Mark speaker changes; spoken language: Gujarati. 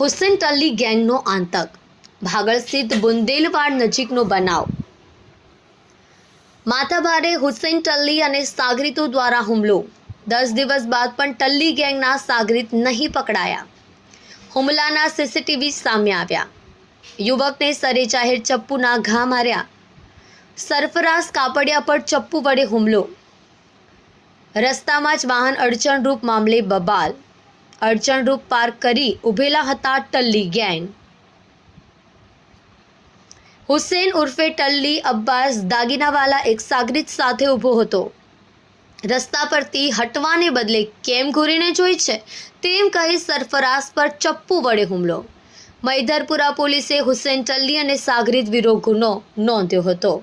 Speaker 1: હુસેન ટલ્લી ગેંગનો આતંક. ભાગળ સ્થિત બુંદેલવાડ નજીકનો બનાવ. માથાભારે હુસેન ટલ્લી અને સાગરીતો દ્વારા હુમલો. દસ દિવસ બાદ પણ ટલ્લી ગેંગના સાગરીત નહીં પકડાયા. હુમલાના સીસીટીવી સામે આવ્યા. યુવકને સરે જાહેર ચપ્પુના ઘા માર્યા. સરફરાઝ કાપડિયા પર ચપ્પુ વડે હુમલો. રસ્તામાં જ વાહન અડચણરૂપ મામલે બબાલ. અડચણરૂપ પાર્ક કરી ઊભેલા હતા ટલ્લી ગેંગ. હુસેન ઉર્ફે ટલ્લી અબ્બાસ દાગીનાવાલા એક સાગરીત સાથે ઊભો હતો. રસ્તા પરથી હટવાને બદલે કેમ ઘૂરીને જોઈ છે? તેમ કહી સરફરાઝ પર ચપ્પુ વડે હુમલો. મૈધરપુરા પોલીસે હુસેન ટલ્લી અને સાગરીત વિરોધ ગુનો નોંધ્યો હતો.